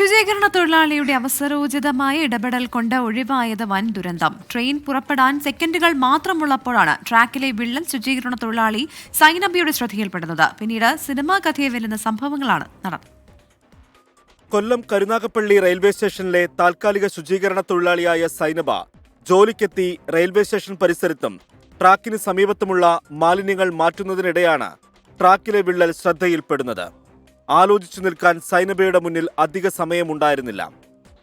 ശുചീകരണ തൊഴിലാളിയുടെ അവസരോചിതമായ ഇടപെടൽ കൊണ്ട് ഒഴിവായത് വൻ ദുരന്തം. ട്രെയിൻ പുറപ്പെടാൻ സെക്കൻഡുകൾ മാത്രമുള്ളപ്പോഴാണ് ട്രാക്കിലെ വിള്ളൽ ശുചീകരണ തൊഴിലാളി സൈനബിയുടെ ശ്രദ്ധയിൽപ്പെടുന്നത്. പിന്നീട് സിനിമാ കഥയെ വെല്ലുന്ന സംഭവങ്ങളാണ് നടന്നത് കൊല്ലം കരുനാഗപ്പള്ളി റെയിൽവേ സ്റ്റേഷനിലെ താൽക്കാലിക ശുചീകരണ തൊഴിലാളിയായ സൈനബ ജോലിക്കെത്തി റെയിൽവേ സ്റ്റേഷൻ പരിസരത്തും ട്രാക്കിന് സമീപത്തുമുള്ള മാലിന്യങ്ങൾ മാറ്റുന്നതിനിടെയാണ് ട്രാക്കിലെ വിള്ളൽ ശ്രദ്ധയിൽപ്പെടുന്നത്. ആലോചിച്ചു നിൽക്കാൻ സൈനബയുടെ മുന്നിൽ അധിക സമയമുണ്ടായിരുന്നില്ല.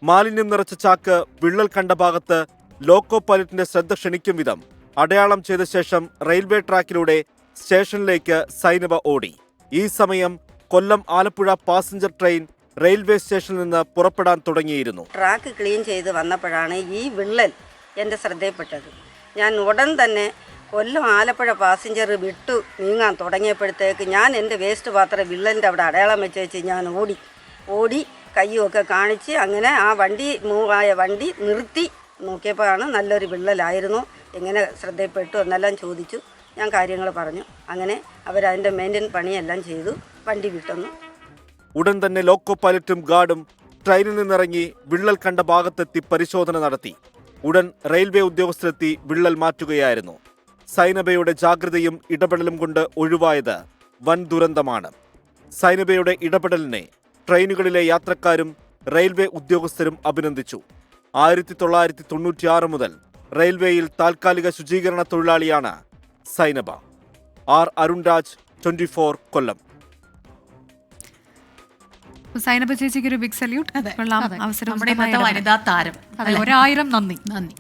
മാലിന്യം നിറച്ച ചാക്ക് വിള്ളൽ കണ്ട ഭാഗത്ത് ലോക്കോ പൈലറ്റിന്റെ ശ്രദ്ധ ക്ഷണിക്കും വിധം അടയാളം ചെയ്ത ശേഷം റെയിൽവേ ട്രാക്കിലൂടെ സ്റ്റേഷനിലേക്ക് സൈനബ ഓടി. ഈ സമയം Kollam Alappuzha passenger train railway സ്റ്റേഷനിൽ നിന്ന് പുറപ്പെടാൻ തുടങ്ങിയിരുന്നു. ട്രാക്ക് ക്ലീൻ ചെയ്ത് വന്നപ്പോഴാണ് ഈ വിള്ളൽ എന്റെ ശ്രദ്ധയിൽപ്പെട്ടത്. ഞാൻ ഉടൻ തന്നെ കൊല്ലം ആലപ്പുഴ പാസഞ്ചർ വിട്ടു നീങ്ങാൻ തുടങ്ങിയപ്പോഴത്തേക്ക് ഞാൻ എന്റെ വേസ്റ്റ് പാത്രം വിള്ളലിന്റെ അവിടെ അടയാളം വെച്ച് വെച്ച് ഞാൻ ഓടി. ഓടി കയ്യുമൊക്കെ കാണിച്ച് അങ്ങനെ ആ വണ്ടി മൂവായ വണ്ടി നിർത്തി. നോക്കിയപ്പോഴാണ് നല്ലൊരു വിള്ളലായിരുന്നു. എങ്ങനെ ശ്രദ്ധയിൽപ്പെട്ടു എന്നെല്ലാം ചോദിച്ചു. ഞാൻ കാര്യങ്ങൾ പറഞ്ഞു. അങ്ങനെ അവരതിന്റെ മെയിന്റെൻ പണിയെല്ലാം ചെയ്തു. വണ്ടി വിട്ടുന്നു. ഉടൻ തന്നെ ലോക്കോ പൈലറ്റും ഗാർഡും ട്രെയിനിൽ നിന്നിറങ്ങി വിള്ളൽ കണ്ട ഭാഗത്തെത്തി പരിശോധന നടത്തി. ഉടൻ റെയിൽവേ ഉദ്യോഗസ്ഥരെത്തി വിള്ളൽ മാറ്റുകയായിരുന്നു. സൈനബയുടെ ജാഗ്രതയും ഇടപെടലും കൊണ്ട് ഒഴിവായത് വൻ ദുരന്തമാണ്. സൈനബയുടെ ഇടപെടലിനെ ട്രെയിനുകളിലെ യാത്രക്കാരും റെയിൽവേ ഉദ്യോഗസ്ഥരും അഭിനന്ദിച്ചു. ആയിരത്തി തൊള്ളായിരത്തി തൊണ്ണൂറ്റിയാറ് മുതൽ റെയിൽവേയിൽ താൽക്കാലിക ശുചീകരണ തൊഴിലാളിയാണ് Sainaba. R Arunraj twenty four Kollam. Sainaba ചേച്ചിക്ക് ഒരു ബിഗ് സല്യൂട്ട്. ഇടപെടൽ. വനിതാ താരം. ഒരായിരം നന്ദി. നന്ദി.